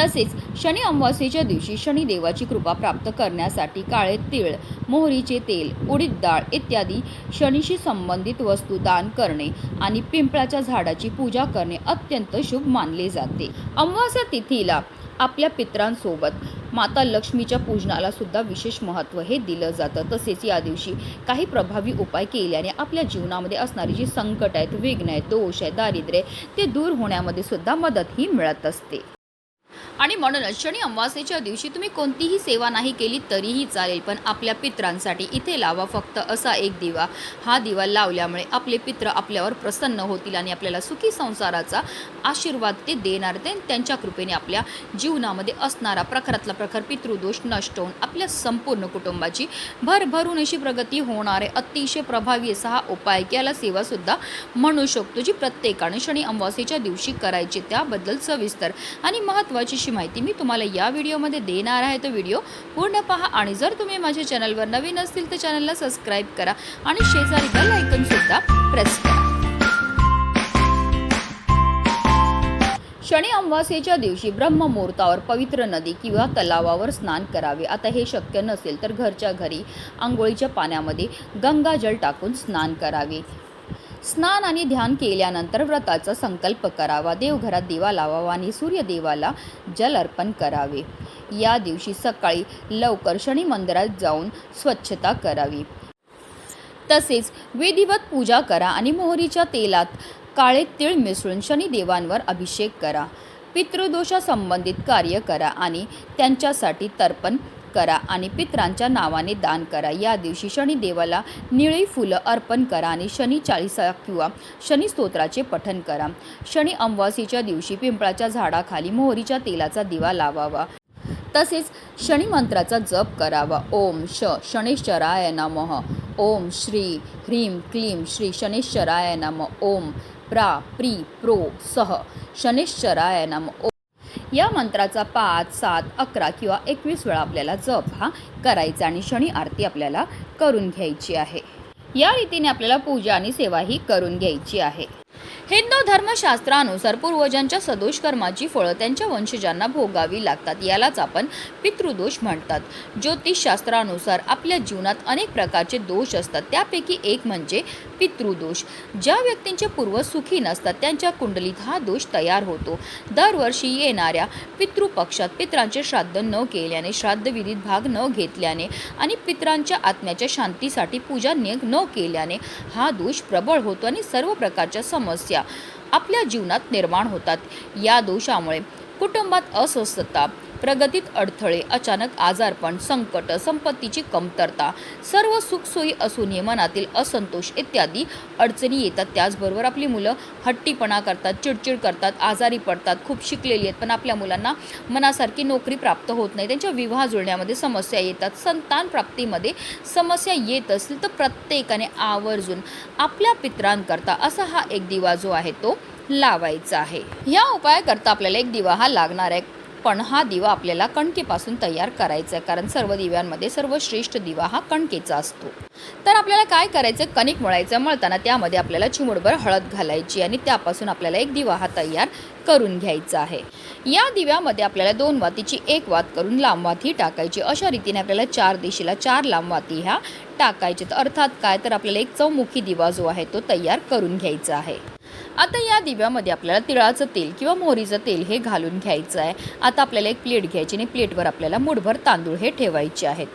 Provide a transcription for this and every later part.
तसेच शनी अमावस्येच्या दिवशी शनिदेवाची कृपा प्राप्त करण्यासाठी काळे तीळ मोहरीचे तेल उडीद डाळ इत्यादी शनीशी संबंधित वस्तू दान करणे आणि पिंपळाच्या झाडाची पूजा करणे अत्यंत शुभ मानले जाते. अमावस्या तिथीला आपल्या पित्रांसोबत माता लक्ष्मीच्या पूजनाला सुद्धा विशेष महत्त्व हे दिलं जातं. तसेच या दिवशी काही प्रभावी उपाय केल्याने आपल्या जीवनामध्ये असणारी जी संकट आहेत विघ्न आहेत दोष आहे दारिद्र्य आहे, ते दूर होण्यामध्ये सुद्धा मदत ही मिळत असते. आणि म्हणूनच शनी अमावास्येच्या दिवशी तुम्ही कोणतीही सेवा नाही केली तरीही चालेल पण आपल्या पित्रांसाठी इथे लावा फक्त असा एक दिवा. हा दिवा लावल्यामुळे आपले पित्र आपल्यावर प्रसन्न होतील आणि आपल्याला सुखी संसाराचा आशीर्वाद ते देणार ते त्यांच्या कृपेने आपल्या जीवनामध्ये असणारा प्रखरातला प्रखर पितृदोष नष्ट होऊन आपल्या संपूर्ण कुटुंबाची भरभरून अशी प्रगती होणारे अतिशय प्रभावी असा हा उपाय की याला सेवासुद्धा म्हणू शकतो जी प्रत्येकाने शनी अमावास्येच्या दिवशी करायची त्याबद्दल सविस्तर आणि महत्त्वाची अशी माहिती मी तुम्हाला या व्हिडिओमध्ये देणार आहे. तो व्हिडिओ पूर्ण पहा आणि जर तुम्ही माझ्या चॅनलवर नवीन असतील तर चॅनलला सबस्क्राईब करा आणि शेजारी बेल आयकन सुद्धा प्रेस करा. शनी अमावास्येच्या दिवशी ब्रह्ममुहूर्तावर पवित्र नदी किंवा तलावावर स्नान करावे. आता हे शक्य नसेल तर घरच्या घरी आंघोळीच्या पाण्यामध्ये गंगाजल टाकून स्नान करावे. स्नान आणि ध्यान केल्यानंतर व्रताचा संकल्प करावा. देवघरात दिवा लावावा आणि सूर्यदेवाला जल अर्पण करावे. या दिवशी सकाळी लवकर शनी मंदिरात जाऊन स्वच्छता करावी. तसेच विधिवत पूजा करा आणि मोहरीच्या तेलात काळे तीळ मिसळून शनिदेवांवर अभिषेक करा. पितृदोषासंबंधित कार्य करा आणि त्यांच्यासाठी तर्पण करा आणि पितरांच्या नावाने दान करा. या दिवशी शनिदेवाला निळी फुलं अर्पण करा आणि शनी चाळीसा किंवा शनी स्तोत्राचे पठन करा. शनी अमावासीच्या दिवशी पिंपळाच्या झाडाखाली मोहरीच्या तेलाचा दिवा लावावा. तसेच शनी मंत्राचा जप करावा. ओम श शनेश्वराय नमः. ओम श्री ह्रीं क्लीं श्री शनेश्वराय नम. ओम प्रा प्री प्रो सह शनेश्वराय नम. ओम या मंत्राचा पाच सात अकरा किंवा एकवीस वेळा आपल्याला जप हा करायचा आणि शनी आरती आपल्याला करून घ्यायची आहे. या रीतीने आपल्याला पूजा आणि सेवा ही करून घ्यायची आहे. हिंदू धर्मशास्त्रानुसार पूर्वजांच्या सदोष कर्माची फळं त्यांच्या वंशजांना भोगावी लागतात यालाच आपण पितृदोष म्हणतात. ज्योतिषशास्त्रानुसार आपल्या जीवनात अनेक प्रकारचे दोष असतात त्यापैकी एक म्हणजे पितृदोष. ज्या व्यक्तींचे पूर्वज सुखी नसतात त्यांच्या कुंडलीत हा दोष तयार होतो. दरवर्षी येणाऱ्या पितृपक्षात पित्रांचे श्राद्ध न केल्याने श्राद्धविधीत भाग न घेतल्याने आणि पित्रांच्या आत्म्याच्या शांतीसाठी पूजा निय न केल्याने हा दोष प्रबळ होतो आणि सर्व प्रकारच्या समस्या आपल्या जीवनात निर्माण होतात. या दोषामुळे कुटुंबात अस्वस्थता प्रगतीत अडथळे अचानक आजारपण संकट संपत्तीची कमतरता सर्व सुखसोयी असूनही मनातील असंतोष इत्यादी अडचणी येतात. त्याचबरोबर आपली मुलं हट्टीपणा करतात चिडचिड करतात आजारी पडतात खूप शिकलेली आहेत. पण आपल्या मुलांना मनासारखी नोकरी प्राप्त होत नाही. त्यांच्या विवाह जुळण्यामध्ये समस्या येतात. संतान प्राप्तीमध्ये समस्या येत असतील तर प्रत्येकाने आवर्जून आपल्या पित्रांकरता असा हा एक दिवा जो आहे तो लावायचा आहे. या उपायाकरता आपल्याला एक दिवा हा लागणार आहे. पण हा दिवा आपल्याला कणकेपासून तयार करायचा आहे. कारण सर्व दिव्यांमध्ये सर्वश्रेष्ठ दिवा हा कणकेचा असतो. तर आपल्याला काय करायचं? कणिक मळायचं. मळताना त्यामध्ये आपल्याला चिमुडभर हळद घालायची आणि त्यापासून आपल्याला एक दिवा हा तयार करून घ्यायचा आहे. या दिव्यामध्ये आपल्याला दोन वातीची एक वात करून लांब वाती टाकायची. अशा रीतीने आपल्याला चार दिशेला चार लांब वाती ह्या टाकायचे तर अर्थात काय? तर आपल्याला एक चौमुखी दिवा जो आहे तो तयार करून घ्यायचा आहे. आता या दिव्यामध्ये आपल्याला तिळाचं तेल किंवा मोहरीचं तेल हे घालून घ्यायचं आहे. आता आपल्याला एक प्लेट घ्यायची आणि प्लेटवर आपल्याला मुठभर तांदूळ हे ठेवायचे आहेत.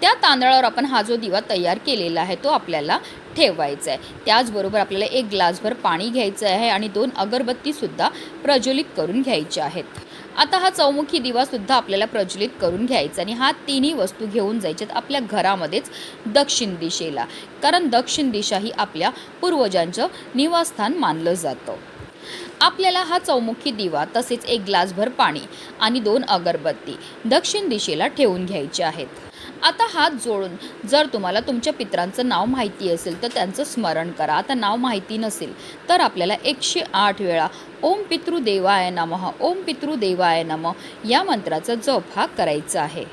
त्या तांदळावर आपण हा जो दिवा तयार केलेला आहे तो आपल्याला ठेवायचं आहे त्याचबरोबर आपल्याला एक ग्लासभर पाणी घ्यायचं आहे आणि दोन अगरबत्तीसुद्धा प्रज्वलित करून घ्यायच्या आहेत. आता हा चौमुखी दिवासुद्धा आपल्याला प्रज्वलित करून घ्यायचा आणि हा तिन्ही वस्तू घेऊन जायच्यात आपल्या घरामध्येच दक्षिण दिशेला. कारण दक्षिण दिशा ही आपल्या पूर्वजांचं निवासस्थान मानलं जातं. आपल्याला हा चौमुखी दिवा तसेच एक ग्लासभर पाणी आणि दोन अगरबत्ती दक्षिण दिशेला ठेवून घ्यायचे आहेत. आता हात जोडून जर तुम्हाला तुमच्या पित्रांचं नाव माहिती असेल तर त्यांचं स्मरण करा. आता नाव माहिती नसेल तर आपल्याला एकशे आठ वेळा ओम पितृदेवाय नमः ओम पितृदेवाय नमः या मंत्राचा जप हा करायचा आहे.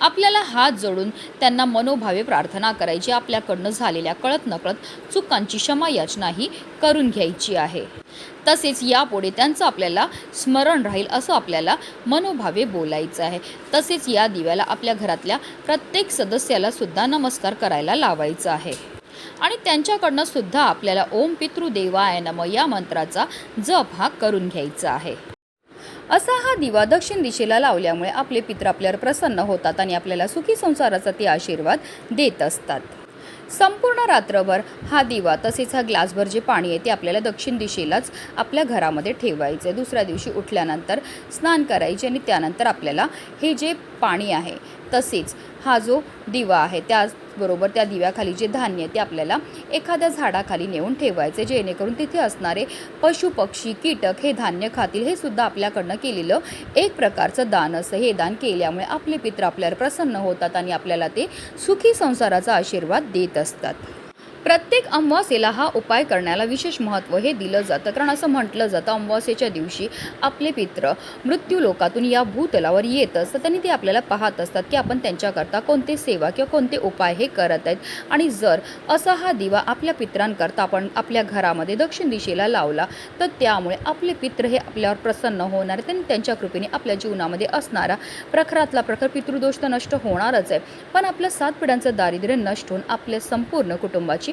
आपल्याला हात जोडून त्यांना मनोभावे प्रार्थना करायची आपल्याकडनं झालेल्या कळत नकळत चुकांची क्षमा याचनाही करून घ्यायची आहे. तसेच यापुढे त्यांचं आपल्याला स्मरण राहील असं आपल्याला मनोभावे बोलायचं आहे. तसेच या दिव्याला आपल्या घरातल्या प्रत्येक सदस्याला सुद्धा नमस्कार करायला लावायचा आहे. आणि त्यांच्याकडनं सुद्धा आपल्याला ओम पितृदेवाय नम या मंत्राचा जप हा करून घ्यायचा आहे. असा हा दिवा दक्षिण दिशेला लावल्यामुळे आपले पित्र आपल्यावर प्रसन्न होतात आणि आपल्याला सुखी संसाराचा ते आशीर्वाद देत असतात. संपूर्ण रात्रभर हा दिवा तसेच हा ग्लासभर जे पाणी आहे ते आपल्याला दक्षिण दिशेलाच आपल्या घरामध्ये ठेवायचं आहे दुसऱ्या दिवशी उठल्यानंतर स्नान करायचे आणि त्यानंतर आपल्याला हे जे पाणी आहे तसेच हा जो दिवा आहे त्या त्याचबरोबर त्या दिव्याखाली जे धान्य ते आपल्याला एखाद्या झाडाखाली नेऊन ठेवायचे जेणेकरून तिथे असणारे पशु पक्षी कीटक हे धान्य खातील हे सुद्धा आपल्याकडनं केलेलं एक प्रकारचं दान असं हे दान केल्यामुळे आपले पित्र आपल्यावर प्रसन्न होतात आणि आपल्याला ते सुखी संसाराचा आशीर्वाद देत असतात. प्रत्येक अमावास्येला हा उपाय करण्याला विशेष महत्त्व हे दिलं जातं. कारण असं म्हटलं जातं अमावास्येच्या दिवशी आपले पित्र मृत्यू लोकातून या भूतलावर येत असतात आणि ते आपल्याला पाहत असतात की आपण त्यांच्याकरता कोणते सेवा किंवा कोणते उपाय हे करत आहेत. आणि जर असा हा दिवा आपल्या पित्रांकरता आपण आपल्या घरामध्ये दक्षिण दिशेला लावला तर त्यामुळे आपले पित्र हे आपल्यावर प्रसन्न होणार आहेत आणि त्यांच्या कृपेने आपल्या जीवनामध्ये असणारा प्रखरातला प्रखर पितृदोष तर नष्ट होणारच आहे. पण आपलं सात पिढ्यांचं दारिद्र्य नष्ट होऊन आपल्या संपूर्ण कुटुंबाची